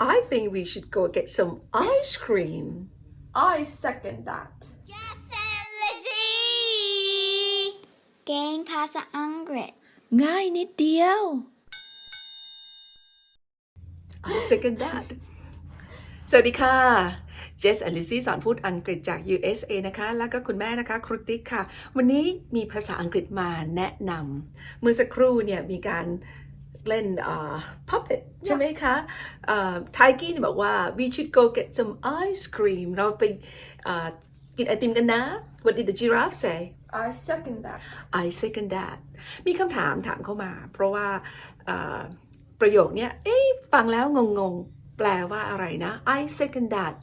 I think we should go get some ice cream I second that. Jess and Lizzie เก่งภาษาอังกฤษง่ายนิดเดียว I second that สวัสดีค่ะ เจสอลิซี่สอนพูดอังกฤษจาก USA นะคะ แล้วก็คุณแม่นะคะ ครุติกค่ะ วันนี้มีภาษาอังกฤษมาแนะนำ เมื่อสักครู่เนี่ยมีการ เล่นอ่า puppet ใช่ไหมคะไทกี้เนี่ยบอกว่า we should go get some ice cream เราไปอ่ากินไอติมกันนะ What did the giraffe say I second that. I second that มีคำถามถามเข้ามา เพราะว่าเอ่อประโยคเนี้ยเอ๊ะฟังแล้วงงๆ แปลว่าอะไรนะ I second that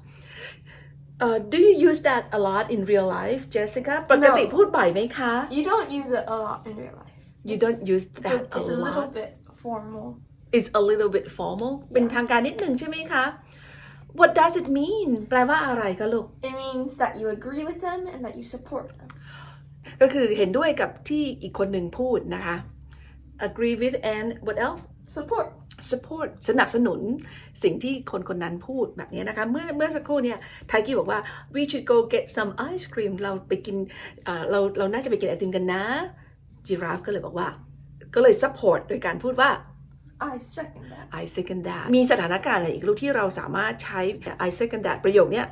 เอ่อ do you use that a lot in real life Jessica ปกติพูดบ่อยไหมคะ You don't use it a lot in real life. you It's- don't use It's, that a, a it's a little lot bit formal. it's a little bit formal เป็นทางการนิดหนึ่งใช่ไหมคะ what does it mean แปลว่าอะไรคะลูก It means that you agree with them and that you support them. ก็คือเห็นด้วยกับที่อีกคนหนึ่งพูดนะคะ agree with and what else Support. support สนับสนุนสิ่งที่คนคนนั้นพูดแบบนี้นะคะ เมื่อเมื่อสักครู่เนี่ยไทกี้บอกว่า we should go get some ice cream เราไปกินเอ่อเราเราน่าจะไปกินไอติมกันนะจีราฟก็เลยบอกว่า ก็เลย support โดยการพูดว่า I second that. I second that มีสถานการณ์อะไรอีกลูกที่เราสามารถใช้ I second that ประโยคเนี้ย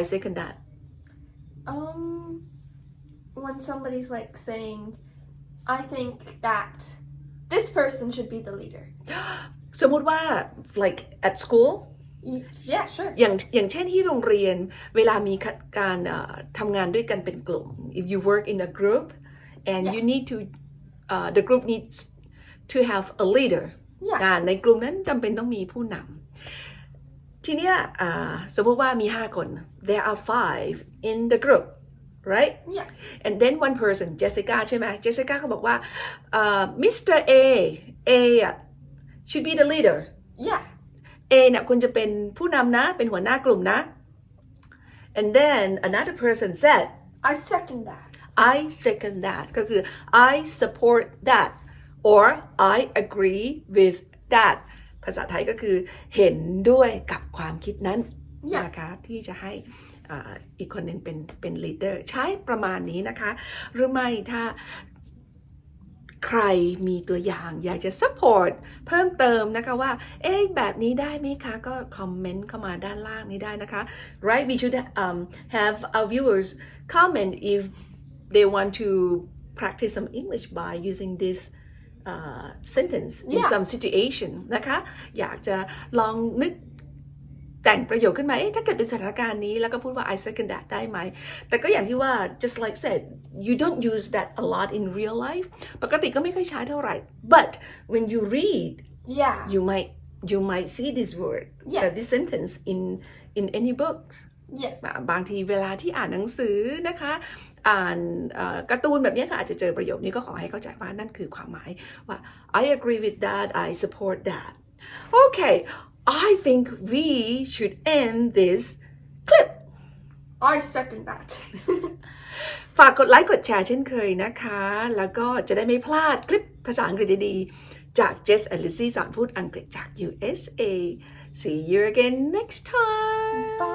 I second that Um, when somebody's like saying, I think that this person should be the leader. สมมุติว่า like at school Y- yeah, sure. อย่างอย่างเช่นที่โรงเรียนเวลามีการเอ่อทำงานด้วยกันเป็นกลุ่ม if you work in a group and you need to uh, the group needs to have a leader Yeah. งานในกลุ่มนั้นจำเป็นต้องมีผู้นำทีเนี้ยอ่าสมมติว่ามี 5 คน there are five in the group right Yeah. and then one person Jessica ใช่ไหม Jessica ก็บอกว่าเอ่อ Mr. A A อะ should be the leader Yeah. A เนี่ยควรจะเป็นผู้นำนะ เป็นหัวหน้ากลุ่มนะ and then another person said I second that. I second that ก็คือ I support that or I agree with that ภาษาไทยก็คือเห็นด้วยกับความคิดนั้น Yeah. นะคะที่จะให้อ่าอีกคนหนึ่งเป็นเป็น leader ใช้ประมาณนี้นะคะ หรือไม่ถ้าใครมีตัวอย่างอยากจะ support เพิ่มเติมนะคะว่า เอ๊ะแบบนี้ได้ไหมคะ ก็คอมเมนต์เข้ามาด้านล่างนี้ได้นะคะ right we should um, have our viewers comment if they want to practice some English by using this uh, sentence in Yeah. some situation นะคะ อยากจะลองนึกแต่งประโยคขึ้นมา เอ๊ะ ถ้าเกิดเป็นสถานการณ์นี้ แล้วก็พูดว่า I second that ได้ไหม แต่ก็อย่างที่ว่า just like said you don't use that a lot in real life ปกติก็ไม่ค่อยใช้เท่าไหร่ but when you read Yeah. you might you might see this word Yes. uh, this sentence in in any books Yes. อะบางทีเวลาที่อ่านหนังสือนะคะ อ่านเอ่อการ์ตูนแบบนี้ก็อาจจะเจอประโยคนี้ก็ขอให้เข้าใจว่านั่นคือความหมายว่า I agree with that I support that okay I think we should end this clip I second that. ฝากกดไลค์กดแชร์เช่นเคยนะคะ แล้วก็จะได้ไม่พลาดคลิปภาษาอังกฤษดีๆ จาก Jess and Lizzie สอนพูดอังกฤษจาก USA See you again next time